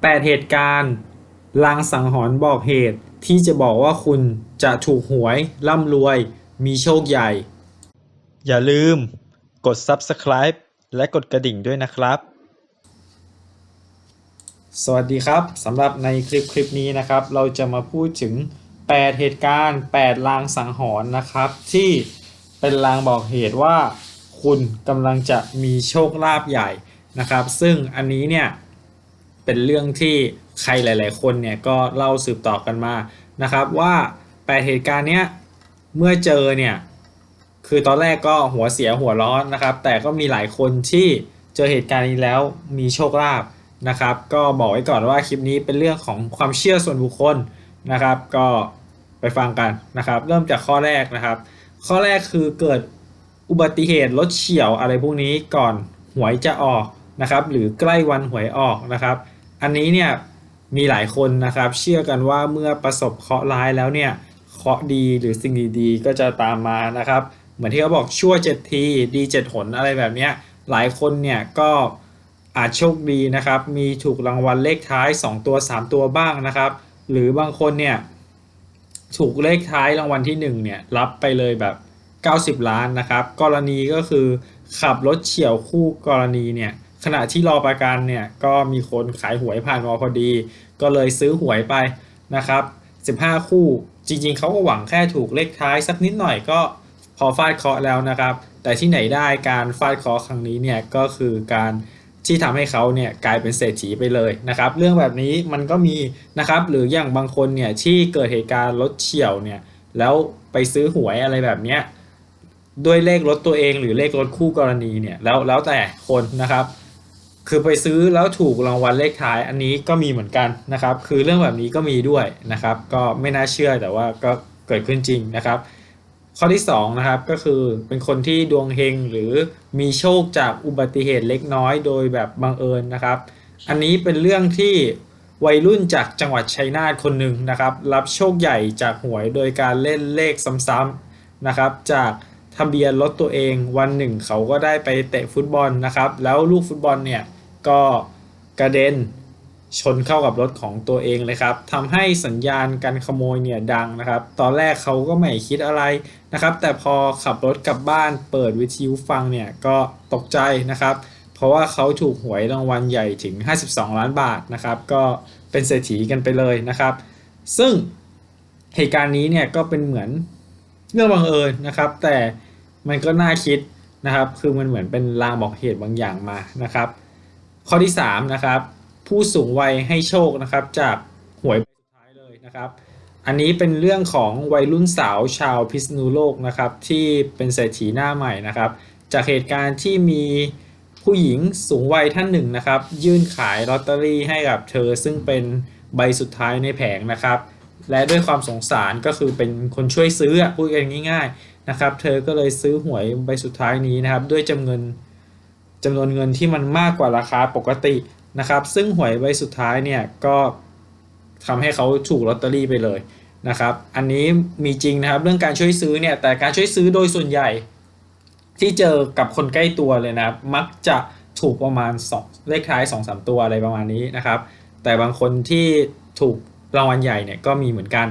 8 เหตุการณ์ลางสังหรณ์บอกเหตุที่จะบอกว่าคุณจะถูกหวยร่ำรวย มีโชคใหญ่ อย่าลืม กด Subscribe และกดกระดิ่งด้วยนะครับ สวัสดีครับสำหรับในคลิปคลิปนี้นะครับ เราจะมาพูดถึง 8 เหตุการณ์ 8 ลางสังหรณ์นะครับ ที่เป็นลางบอกเหตุว่า คุณกำลังจะมีโชคลาภใหญ่นะครับ ซึ่งอันนี้เนี่ย เป็นเรื่องที่ใครหลาย ๆ คนเนี่ยก็เล่าสืบต่อกันมานะครับว่า8เหตุการณ์เนี้ยเมื่อเจอเนี่ยคือตอนแรกก็หัวเสียหัวร้อนนะครับ แต่ก็มีหลายคนที่เจอเหตุการณ์นี้แล้วมีโชคลาภนะครับ ก็บอกไว้ก่อนว่าคลิปนี้เป็นเรื่องของความเชื่อส่วนบุคคลนะครับ ก็ไปฟังกันนะครับ เริ่มจากข้อแรกนะครับ ข้อแรกคือเกิดอุบัติเหตุรถเฉียวอะไรพวกนี้ก่อนหวยจะออกนะครับ หรือใกล้วันหวยออกนะครับ อันนี้เนี่ยมีหลายคนนะครับเชื่อกันว่าเมื่อประสบเคราะห์ร้ายแล้วเนี่ยเคราะห์ดีหรือสิ่งดีๆ ก็จะตามมานะครับ เหมือนที่เขาบอกชั่วเจ็ดทีดีเจ็ดหนอะไรแบบนี้หลายคนเนี่ยก็อาจโชคดีนะครับ มีถูกรางวัลเลขท้าย 2 ตัว 3 ตัวบ้างนะครับ หรือบางคนเนี่ยถูกเลขท้ายรางวัลที่ 1เนี่ยรับไปเลยแบบ 90 ล้านนะครับ กรณีก็คือขับรถเฉี่ยวคู่กรณีเนี่ย ขณะที่รอประกันเนี่ยก็มีคนขายหวยผ่านมาพอดี ก็เลยซื้อหวยไปนะครับ 15 คู่จริงๆ เขาก็หวังแค่ถูกเลขท้ายสักนิดหน่อยก็พอฟาดเคาะแล้วนะครับ แต่ที่ไหนได้การฟาดเคาะครั้งนี้เนี่ยก็คือการที่ทำให้เขาเนี่ยกลายเป็นเศรษฐีไปเลยนะครับ เรื่องแบบนี้มันก็มีนะครับ หรืออย่างบางคนเนี่ยที่เกิดเหตุการณ์รถเฉี่ยวเนี่ยแล้วไปซื้อหวยอะไรแบบเนี้ยด้วยเลขรถตัวเองหรือเลขรถคู่กรณีเนี่ยแล้วแล้วแต่คนนะครับ คือไปซื้อแล้วถูกรางวัลเลขท้ายอันนี้ก็มีเหมือนกันนะครับ คือเรื่องแบบนี้ก็มีด้วยนะครับ ก็ไม่น่าเชื่อแต่ว่าก็เกิดขึ้นจริงนะครับ ข้อที่2นะครับก็คือเป็นคนที่ดวงเฮงหรือมีโชคจากอุบัติเหตุเล็กน้อยโดยแบบบังเอิญนะครับ อันนี้เป็นเรื่องที่วัยรุ่นจากจังหวัดชัยนาทคนหนึ่งนะครับ รับโชคใหญ่จากหวยโดยการเล่นเลขซ้ำๆนะครับ จากทะเบียนรถตัวเองวันหนึ่งเขาก็ได้ไปเตะฟุตบอลนะครับ แล้วลูกฟุตบอลเนี่ย ก็กระเด็นชนเข้ากับรถของตัวเองเลยครับทำให้สัญญาณการขโมยเนี่ยดังนะครับ ตอนแรกเขาก็ไม่คิดอะไรนะครับ แต่พอขับรถกลับบ้านเปิดวิทยุฟังเนี่ยก็ตกใจนะครับ เพราะว่าเขาถูกหวยรางวัลใหญ่ถึง 52 ล้านบาทนะครับ ก็เป็นเศรษฐีกันไปเลยนะครับ ซึ่งเหตุการณ์นี้เนี่ยก็เป็นเหมือนเรื่องบังเอิญนะครับ แต่มันก็น่าคิดนะครับ คือมันเหมือนเป็นลางบอกเหตุบางอย่างมานะครับ ข้อที่3นะครับผู้สูงวัยให้โชคนะครับจากหวยใบสุดท้ายเลยนะครับ อันนี้เป็นเรื่องของวัยรุ่นสาวชาวพิษณุโลกนะครับที่เป็นเศรษฐีหน้าใหม่นะครับ จากเหตุการณ์ที่มีผู้หญิงสูงวัยท่านหนึ่งนะครับ ยื่นขายลอตเตอรี่ให้กับเธอซึ่งเป็นใบสุดท้ายในแผงนะครับ และด้วยความสงสารก็คือเป็นคนช่วยซื้อพูดกันง่าย ๆนะครับ เธอก็เลยซื้อหวยใบสุดท้ายนี้นะครับ ด้วยจำเงิน จำนวนเงินที่มันมากกว่าราคาปกตินะครับ ซึ่งหวยใบสุดท้ายเนี่ยก็ทำให้เขาถูกลอตเตอรี่ไปเลยนะครับ อันนี้มีจริงนะครับเรื่องการช่วยซื้อเนี่ยแต่การช่วยซื้อโดยส่วนใหญ่ ที่เจอกับคนใกล้ตัวเลยนะครับ มักจะถูกประมาณ2เลขท้าย 2-3สตัวอะไรประมาณนี้นะครับ แต่บางคนที่ถูกรางวัลใหญ่เนี่ยก็มีเหมือนกัน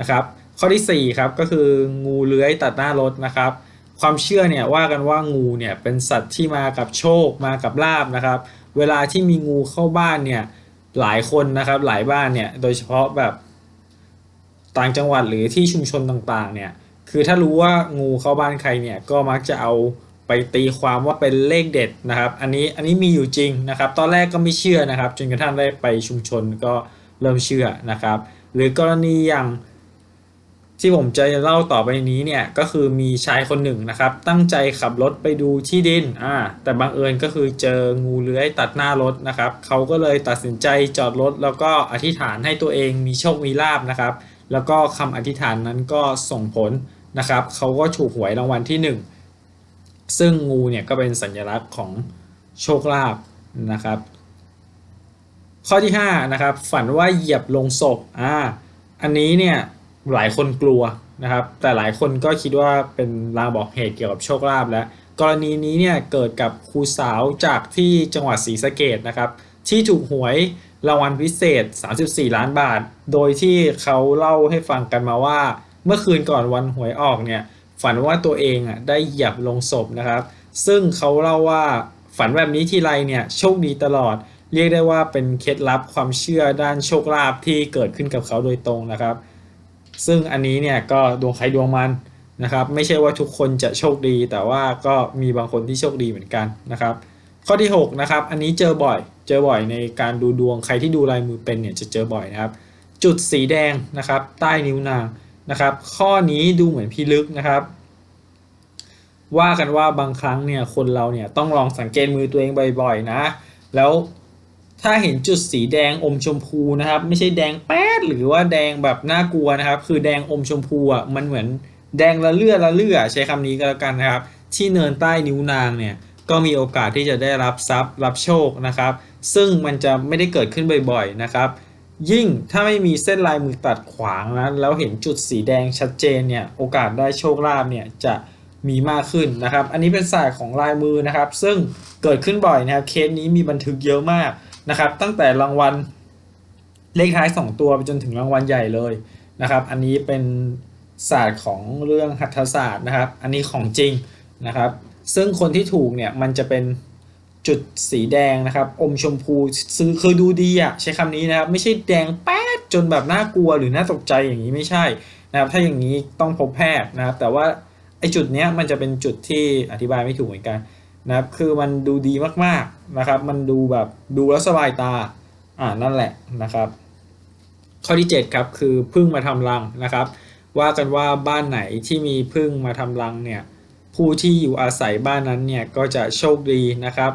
นะครับ ข้อที่4ครับก็คืองูเลื้อยตัดหน้ารถนะครับ ความเชื่อเนี่ยว่ากันว่างูเนี่ยเป็นสัตว์ที่มากับโชคมากับลาบนะครับ เวลาที่มีงูเข้าบ้านเนี่ยหลายคนนะครับหลายบ้านเนี่ยโดยเฉพาะแบบต่างจังหวัดหรือที่ชุมชนต่างๆเนี่ยคือถ้ารู้ว่างูเข้าบ้านใครเนี่ยก็มักจะเอาไปตีความว่าเป็นเลขเด็ดนะครับ อันนี้อันนี้มีอยู่จริงนะครับ ตอนแรกก็ไม่เชื่อนะครับ จนกระทั่งได้ไปชุมชนก็เริ่มเชื่อนะครับ หรือกรณีอย่าง ที่ผมจะเล่าต่อไปนี้เนี่ยก็คือมีชายคนหนึ่งนะครับ ตั้งใจขับรถไปดูที่ดินอ่าแต่บังเอิญก็คือเจองูเลื้อยตัดหน้ารถนะครับเขาก็เลยตัดสินใจจอดรถ แล้วก็อธิษฐานให้ตัวเองมีโชคมีลาบนะครับ แล้วก็คำอธิษฐานนั้นก็ส่งผลนะครับเขาก็ถูกหวยรางวัลที่ 1 ซึ่งงูเนี่ยก็เป็นสัญลักษณ์ของโชคลาภนะครับ ข้อที่5นะครับฝันว่าเหยียบลงศพอ่าอันนี้เนี่ย หลายคนกลัวนะครับ แต่หลายคนก็คิดว่าเป็นลางบอกเหตุเกี่ยวกับโชคลาภแล้วกรณีนี้เนี่ยเกิดกับครูสาวจากที่จังหวัดศรีสะเกดนะครับ ที่ถูกหวยรางวัลพิเศษ 34 ล้านบาท โดยที่เขาเล่าให้ฟังกันมาว่า เมื่อคืนก่อนวันหวยออกเนี่ยฝันว่าตัวเองอะได้เหยียบลงศพนะครับ ซึ่งเขาเล่าว่าฝันแบบนี้ทีไรเนี่ยโชคดีตลอด เรียกได้ว่าเป็นเคล็ดลับความเชื่อด้านโชคลาภที่เกิดขึ้นกับเขาโดยตรงนะครับ ซึ่งอันนี้เนี่ยก็ดวงใครดวงมันนะครับ ไม่ใช่ว่าทุกคนจะโชคดี แต่ว่าก็มีบางคนที่โชคดีเหมือนกันนะครับ ข้อที่6นะครับอันนี้เจอบ่อย เจอบ่อยในการดูดวงใครที่ดูลายมือเป็นเนี่ยจะเจอบ่อยนะครับ จุดสีแดงนะครับใต้นิ้วนางนะครับ ข้อนี้ดูเหมือนพิลึกนะครับว่ากันว่าบางครั้งเนี่ยคนเราเนี่ยต้องลองสังเกตมือตัวเองบ่อยๆนะ แล้ว ถ้าเห็นจุดสีแดงอมชมพูนะครับ ไม่ใช่แดงแป๊ดหรือว่าแดงแบบน่ากลัวนะครับ คือแดงอมชมพูอะมันเหมือนแดงละเลื่อละเลื่อใช้คำนี้ก็แล้วกันนะครับ ที่เนินใต้นิ้วนางเนี่ยก็มีโอกาสที่จะได้รับทรัพย์รับโชคนะครับ ซึ่งมันจะไม่ได้เกิดขึ้นบ่อยๆนะครับ ยิ่งถ้าไม่มีเส้นลายมือตัดขวางนะแล้วเห็นจุดสีแดงชัดเจนเนี่ยโอกาสได้โชคลาภเนี่ยจะมีมากขึ้นนะครับ อันนี้เป็นศาสตร์ของลายมือนะครับ ซึ่งเกิดขึ้นบ่อยนะครับเคสนี้มีบันทึกเยอะมาก นะครับ ตั้งแต่รางวัลเลขท้าย 2 ตัวไปจนถึงรางวัลใหญ่เลยนะครับ อันนี้เป็นศาสตร์ของเรื่องหัตถศาสตร์นะครับ อันนี้ของจริงนะครับ ซึ่งคนที่ถูกเนี่ยมันจะเป็นจุดสีแดงนะครับ อมชมพูซื้อคือดูดีอะใช้คำนี้นะครับ ไม่ใช่แดงแป๊ดจนแบบน่ากลัวหรือน่าตกใจอย่างนี้ไม่ใช่นะครับ ถ้าอย่างนี้ต้องพบแพทย์นะครับ แต่ว่าไอ้จุดเนี้ยมันจะเป็นจุดที่อธิบายไม่ถูกเหมือนกัน นะครับคือมันดูดีมากๆนะครับ มันดูแบบดูแล้วสบายตาอ่านั่นแหละนะครับ ข้อที่ 7 ครับคือพึ่งมาทำรังนะครับ ว่ากันว่าบ้านไหนที่มีพึ่งมาทำรังเนี่ยผู้ที่อยู่อาศัยบ้านนั้นเนี่ยก็จะโชคดีนะครับ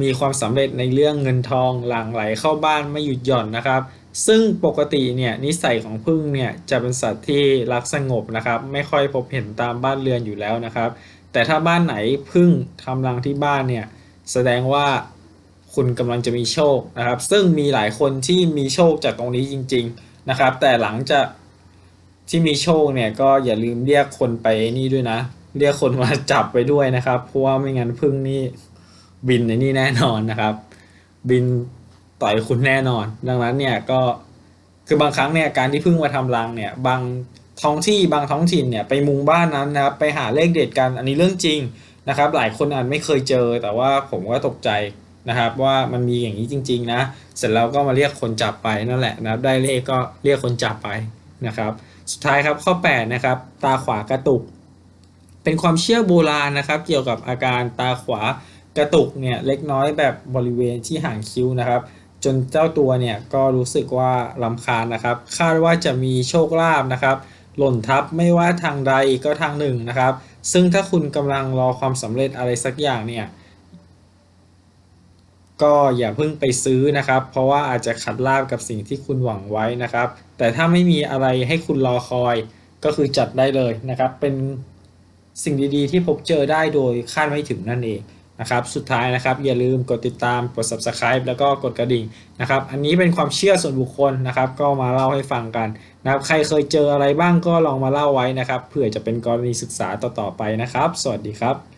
มีความสำเร็จในเรื่องเงินทองหลั่งไหลเข้าบ้านไม่หยุดหย่อนนะครับ ซึ่งปกติเนี่ยนิสัยของผึ้งเนี่ยจะเป็นสัตว์ที่รักสงบนะครับ ไม่ค่อยพบเห็นตามบ้านเรือนอยู่แล้วนะครับ แต่ถ้าบ้านไหนผึ้งทำรังที่บ้านเนี่ยแสดงว่าคุณกำลังจะมีโชคนะครับ ซึ่งมีหลายคนที่มีโชคจากตรงนี้จริง ๆนะครับ แต่หลังจากที่มีโชคเนี่ยก็อย่าลืมเรียกคนไปนี่ด้วยนะ เรียกคนมาจับไปด้วยนะครับ เพราะว่าไม่งั้นพึ่งนี่บินในนี่แน่นอนนะครับ บินต่อยคุณแน่นอน ดังนั้นเนี่ยก็คือบางครั้งเนี่ยการที่พึ่งมาทำรังเนี่ยบาง ท้องที่บางท้องถิ่นเนี่ยไปมุงบ้านนั้นนะครับไปหาเลขเด็ดกันอันนี้เรื่องจริงนะครับ หลายคนอาจไม่เคยเจอ แต่ว่าผมก็ตกใจนะครับ ว่ามันมีอย่างนี้จริง ๆ นะ เสร็จแล้วก็มาเรียกคนจับไปนั่นแหละนะครับ ได้เลขก็เรียกคนจับไปนะครับ สุดท้ายครับข้อ8นะครับตาขวากระตุก เป็นความเชื่อโบราณนะครับ เกี่ยวกับอาการตาขวากระตุกเนี่ยเล็กน้อยแบบบริเวณที่ห่างคิ้วนะครับ จนเจ้าตัวเนี่ยก็รู้สึกว่าลำคาญนะครับ คาดว่าจะมีโชคลาภนะครับ หล่นทับไม่ว่าทางใดก็ทางหนึ่งนะครับ ซึ่งถ้าคุณกำลังรอความสำเร็จอะไรสักอย่างเนี่ยก็อย่าเพิ่งไปซื้อนะครับ เพราะว่าอาจจะขัดลาบกับสิ่งที่คุณหวังไว้นะครับ แต่ถ้าไม่มีอะไรให้คุณรอคอยก็คือจัดได้เลยนะครับ เป็นสิ่งดีๆ ที่พบเจอได้โดยคาดไม่ถึงนั่นเอง นะครับ สุดท้ายนะครับอย่าลืมกดติดตามกด subscribe แล้วก็กดกระดิ่งนะครับ อันนี้เป็นความเชื่อส่วนบุคคลนะครับ ก็มาเล่าให้ฟังกันนะครับ ใครเคยเจออะไรบ้างก็ลองมาเล่าไว้นะครับเผื่อจะเป็นกรณีศึกษาต่อๆไปนะครับ สวัสดีครับ